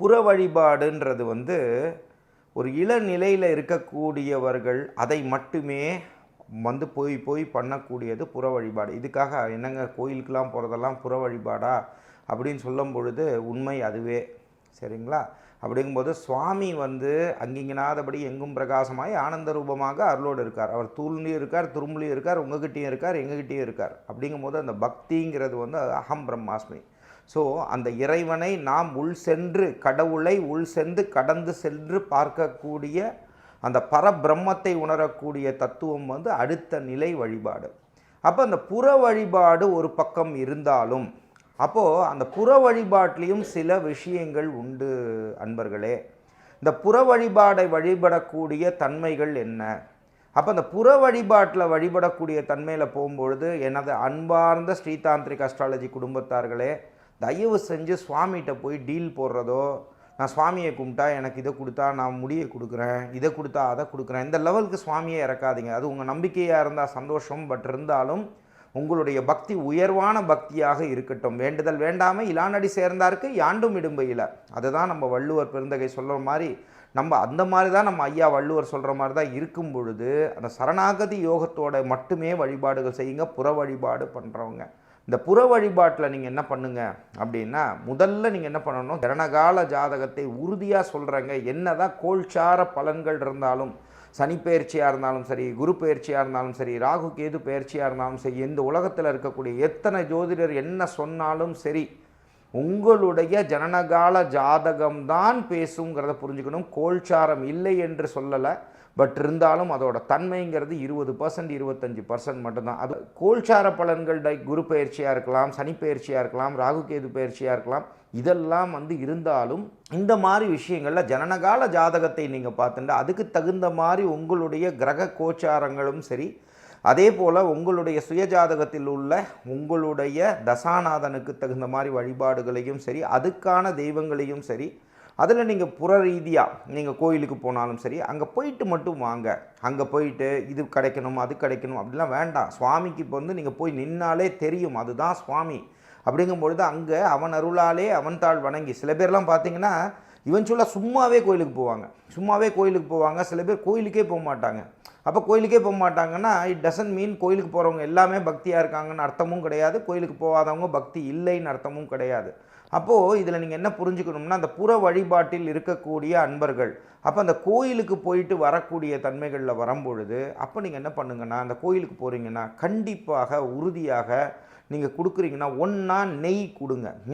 புற வழிபாடுன்றது வந்து ஒரு இளநிலையில் இருக்கக்கூடியவர்கள் அதை மட்டுமே வந்து போய் போய் பண்ணக்கூடியது புற வழிபாடு இதுக்காக என்னங்க கோயிலுக்கெல்லாம் போகிறதெல்லாம் புற வழிபாடா அப்படின்னு சொல்லும் பொழுது உண்மை அதுவே. சரிங்களா? அப்படிங்கும்போது சுவாமி வந்து அங்கிங்கனாதபடி எங்கும் பிரகாசமாய் ஆனந்த ரூபமாக அருளோடு இருக்கார். அவர் தூள்லையும் இருக்கார் துரும்புலையும் இருக்கார் உங்ககிட்டேயும் இருக்கார் எங்ககிட்டயும் இருக்கார். அப்படிங்கும்போது அந்த பக்திங்கிறது வந்து அகம் பிரம்மாஸ்மி. ஸோ அந்த இறைவனை நாம் உள் சென்று கடவுளை உள் சென்று கடந்து சென்று பார்க்கக்கூடிய அந்த பரபிரம்மத்தை உணரக்கூடிய தத்துவம் வந்து அடுத்த நிலை வழிபாடு. அப்போ அந்த புற வழிபாடு ஒரு பக்கம் இருந்தாலும் அப்போது அந்த புற வழிபாட்டிலையும் சில விஷயங்கள் உண்டு அன்பர்களே. இந்த புற வழிபாடை வழிபடக்கூடிய தன்மைகள் என்ன? அப்போ அந்த புற வழிபாட்டில் வழிபடக்கூடிய தன்மையில் போகும்பொழுது எனது அன்பார்ந்த ஸ்ரீதாந்திரிக் அஸ்ட்ராலஜி குடும்பத்தார்களே தயவு செஞ்சு சுவாமிகிட்ட போய் டீல் போடுறதோ நான் சுவாமியை கும்பிட்டா எனக்கு இதை கொடுத்தா நான் முடியை கொடுக்குறேன் இதை கொடுத்தா அதை கொடுக்குறேன். இந்த லெவலுக்கு சுவாமியை இறக்காதீங்க. அது உங்கள் நம்பிக்கையாக இருந்தால் சந்தோஷம் பட் இருந்தாலும் உங்களுடைய பக்தி உயர்வான பக்தியாக இருக்கட்டும். வேண்டுதல் வேண்டாமல் இலானடி சேர்ந்தாருக்கு யாண்டும் இடும்பையில் அதுதான் நம்ம வள்ளுவர் பெருந்தகை சொல்கிற மாதிரி நம்ம அந்த மாதிரி தான் நம்ம ஐயா வள்ளுவர் சொல்கிற மாதிரி தான் இருக்கும் பொழுது அந்த சரணாகதி யோகத்தோட மட்டுமே வழிபாடுகள் செய்யுங்க புற வழிபாடு பண்ணுறவங்க இந்த புற வழிபாட்டில் நீங்கள் என்ன பண்ணுங்க அப்படின்னா முதல்ல நீங்கள் என்ன பண்ணணும்? ஜனகால ஜாதகத்தை உறுதியாக சொல்கிறேங்க என்ன தான் கோல்சார பலன்கள் இருந்தாலும் சனி பயிற்சியாக இருந்தாலும் சரி குரு பயிற்சியாக இருந்தாலும் சரி ராகு கேது பயிற்சியாக இருந்தாலும் சரி இந்த உலகத்தில் இருக்கக்கூடிய எத்தனை ஜோதிடர் என்ன சொன்னாலும் சரி உங்களுடைய ஜனனகால ஜாதகம்தான் பேசுங்கிறத புரிஞ்சுக்கணும். கோல்சாரம் இல்லை என்று சொல்லலை. பட் இருந்தாலும் அதோட தன்மைங்கிறது இருபது பர்சன்ட் இருபத்தஞ்சி பர்சன்ட் மட்டும்தான். அது கோல்சார பலன்கள் குரு பயிற்சியாக இருக்கலாம் சனி பயிற்சியாக இருக்கலாம் ராகு கேது பயிற்சியாக இருக்கலாம். இதெல்லாம் வந்து இருந்தாலும் இந்த மாதிரி விஷயங்களில் ஜனனகால ஜாதகத்தை நீங்கள் பார்த்துட்டு அதுக்கு தகுந்த மாதிரி உங்களுடைய கிரக கோச்சாரங்களும் சரி அதே போல் உங்களுடைய சுயஜாதகத்தில் உள்ள உங்களுடைய தசாநாதனுக்கு தகுந்த மாதிரி வழிபாடுகளையும் சரி அதுக்கான தெய்வங்களையும் சரி அதில் நீங்கள் புற ரீதியாக நீங்கள் கோயிலுக்கு போனாலும் சரி அங்கே போயிட்டு மட்டும் வாங்க. அங்கே போயிட்டு இது கிடைக்கணும் அது கிடைக்கணும் அப்படிலாம் வேண்டாம். சுவாமிக்கு இப்போ வந்து நீங்கள் போய் நின்னாலே தெரியும் அதுதான் சுவாமி. அப்படிங்கும்பொழுது அங்கே அவன் அருளாலே அவன் தாள் வணங்கி சில பேர்லாம் பார்த்தீங்கன்னா இவன்ச்சுவலாக சும்மாவே கோயிலுக்கு போவாங்க. சும்மாவே கோயிலுக்கு போவாங்க சில பேர் கோயிலுக்கே போக மாட்டாங்க. அப்போ கோயிலுக்கே போக மாட்டாங்கன்னா இட் டசன்ட் மீன் கோயிலுக்கு போகிறவங்க எல்லாமே பக்தியாக இருக்காங்கன்னு அர்த்தமும் கிடையாது. கோயிலுக்கு போகாதவங்க பக்தி இல்லைன்னு அர்த்தமும் கிடையாது. அப்போது இதில் நீங்கள் என்ன புரிஞ்சுக்கணும்னா அந்த புற வழிபாட்டில் இருக்கக்கூடிய அன்பர்கள் அப்போ அந்த கோயிலுக்கு போயிட்டு வரக்கூடிய தன்மைகளில் வரும்பொழுது அப்போ நீங்கள் என்ன பண்ணுங்கன்னா அந்த கோயிலுக்கு போகிறீங்கன்னா கண்டிப்பாக உறுதியாக நீங்கள் கொடுக்குறீங்கன்னா ஒன்றா நெய் கொடுங்க.